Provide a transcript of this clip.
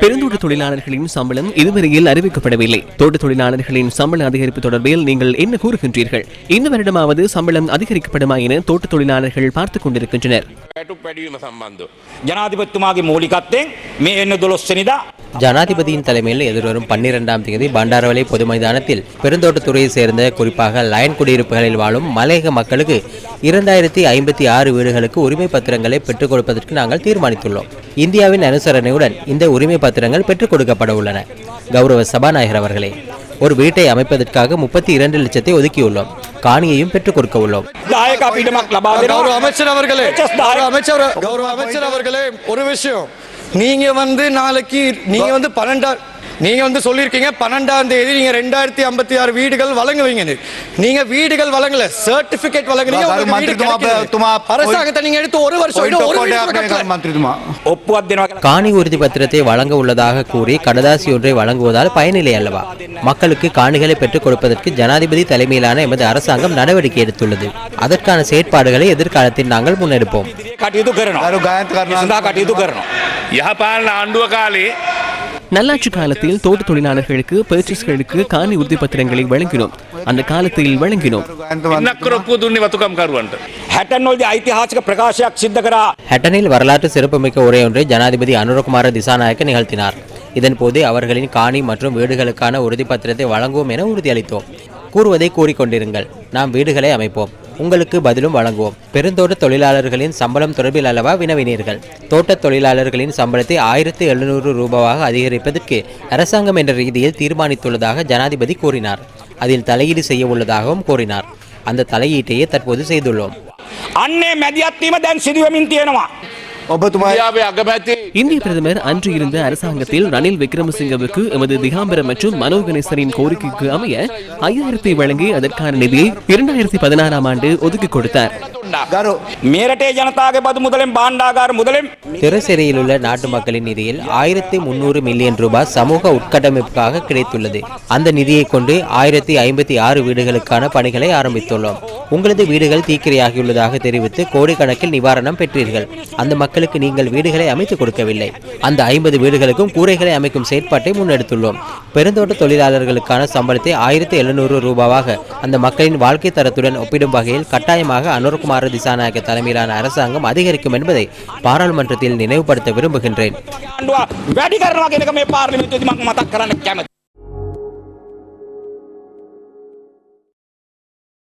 பெருந்தோட்ட தொழிலாளர்களின் சம்பளம் இதுவரையில் அறிவிக்கப்படவில்லை. தோட்ட தொழிலாளர்களின் சம்பள அதிகரிப்பு தொடர்பில் நீங்கள் என்ன கூறுகின்றீர்கள்? இந்த வருடமாவது சம்பளம் அதிகரிக்கப்படுமா என தோட்ட தொழிலாளர்கள் பார்த்துக் கொண்டிருக்கின்றனர். ஜனாதிபதியின் தலைமையில் எதிர்வரும் பன்னிரெண்டாம் தேதி பண்டாரவலை பொது மைதானத்தில் பெருந்தோட்டத்துறையை சேர்ந்த குறிப்பாக லயன் குடியிருப்புகளில் வாழும் மலையக மக்களுக்கு இரண்டாயிரத்தி ஐம்பத்தி ஆறு வீடுகளுக்கு உரிமை பத்திரங்களை பெற்றுக் கொடுப்பதற்கு நாங்கள் தீர்மானித்துள்ளோம். இந்தியாவின் அனுசரணையுடன் இந்த உரிமை பத்திரங்கள் பெற்றுக் கொடுக்கப்பட உள்ளன. கௌரவ சபாநாயகர் அவர்களே ஒரு வீட்டை அமைப்பதற்காக முப்பத்தி இரண்டு லட்சத்தை ஒதுக்கியுள்ளோம். காணியையும் பெற்றுக் கொடுக்க உள்ளோம். அமைச்சர் அவர்களே அமைச்சர் கௌரவ அமைச்சர் அவர்களே ஒரு விஷயம். நீங்க வந்து நாளைக்கு நீங்க வந்து பன்னெண்டாயிரம் நீங்க வந்து சொல்லியிருக்கீங்க பன்னெண்டாம் தேதி நீங்க ரெண்டாயிரத்தி ஐம்பத்தி ஆறு வீடுகள் வழங்குவீங்க. நீங்க வீடுகள் வழங்கல சர்டிபிகேட் அரசாங்கத்தை எடுத்து ஒரு வருஷம் காணி உறுதி பத்திரத்தை வழங்க உள்ளதாக கூறி கடதாசி ஒன்றை வழங்குவதால் பயனில்லை அல்லவா? மக்களுக்கு காணிகளை பெற்றுக் கொடுப்பதற்கு ஜனாதிபதி தலைமையிலான எமது அரசாங்கம் நடவடிக்கை எடுத்துள்ளது. அதற்கான செயற்பாடுகளை எதிர்காலத்தில் நாங்கள் முன்னெடுப்போம். நல்லாட்சி காலத்தில் தோட்ட தொழிலாளர்களுக்கு பர்ச்சேஸ்களுக்கு காணி உறுதிப்பத்திரங்களை வழங்கினோம். அந்த காலத்தில் வழங்கினோம். ஹட்டனில் வரலாற்று சிறப்புமிக்க உரை ஒன்றை ஜனாதிபதி அனுரகுமார திசாநாயக்க நிகழ்த்தினார். இதன்போது அவர்களின் காணி மற்றும் வீடுகளுக்கான உறுதிப்பத்திரத்தை வழங்குவோம் என உறுதியளித்தோம். கூறுவதை கூறிக்கொண்டிருங்கள். நாம் வீடுகளை அமைப்போம். உங்களுக்கு பதிலும் வழங்குவோம். பெருந்தோட்ட தொழிலாளர்களின் சம்பளம் தொடர்பில் அல்லவா வினவினீர்கள்? தோட்ட தொழிலாளர்களின் சம்பளத்தை ஆயிரத்தி எழுநூறு ரூபாவாக அதிகரிப்பதற்கு அரசாங்கம் என்ற ரீதியில் தீர்மானித்துள்ளதாக ஜனாதிபதி கூறினார். அதில் தலையீடு செய்ய உள்ளதாகவும் கூறினார். அந்த தலையீட்டையே தற்போது செய்துள்ளோம். அன்னே மதியத்தீம தன் சிதுவமின் தேனுவா. இந்திய பிரதமர் அன்று இருந்த அரசாங்கத்தில் ரணில் விக்ரமசிங்கவுக்கு எமது திகாம்பரம் மற்றும் மனோ கணேசனின் கோரிக்கைக்கு அமைய ஐயாயிரத்தை வழங்கி அதற்கான நிதியை இரண்டாயிரத்தி பதினாறாம் ஆண்டு ஒதுக்கிக் கொடுத்தார். ගරු මේ රටේ ජනතාවගේ බදු මුදලෙන් භාණ්ඩාගාර මුදලෙන් திரைசிறையில் உள்ள நாட்டு மக்களின் நிதியில் ஆயிரத்தி முன்னூறு மில்லியன் ரூபாய் சமூக உட்கட்டமைப்புக்காக கிடைத்துள்ளது அந்த நிதியை கொண்டு ஆயிரத்தி ஐம்பத்தி ஆறு வீடுகளுக்கான பணிகளை ஆரம்பித்துள்ளோம் உங்களது வீடுகள் தீக்கிரையாகியுள்ளதாக தெரிவித்து கோடிக்கணக்கில் நிவாரணம் பெற்றீர்கள் அந்த மக்களுக்கு நீங்கள் வீடுகளை அமைத்துக் கொடுக்கவில்லை அந்த ஐம்பது வீடுகளுக்கும் கூரைகளை அமைக்கும் செயற்பாட்டை முன்னெடுத்துள்ளோம் பெருந்தோட்ட தொழிலாளர்களுக்கான சம்பளத்தை ஆயிரத்தி எழுநூறு ரூபாவாக அந்த மக்களின் வாழ்க்கை தரத்துடன் ஒப்பிடும் வகையில் கட்டாயமாக அனுர்குமார திசாநாயக்க தலைமையிலான அரசாங்கம் அதிகரிக்கும் என்பதை பாராளுமன்றத்தில் நினைவுபடுத்த விரும்புகின்றேன்.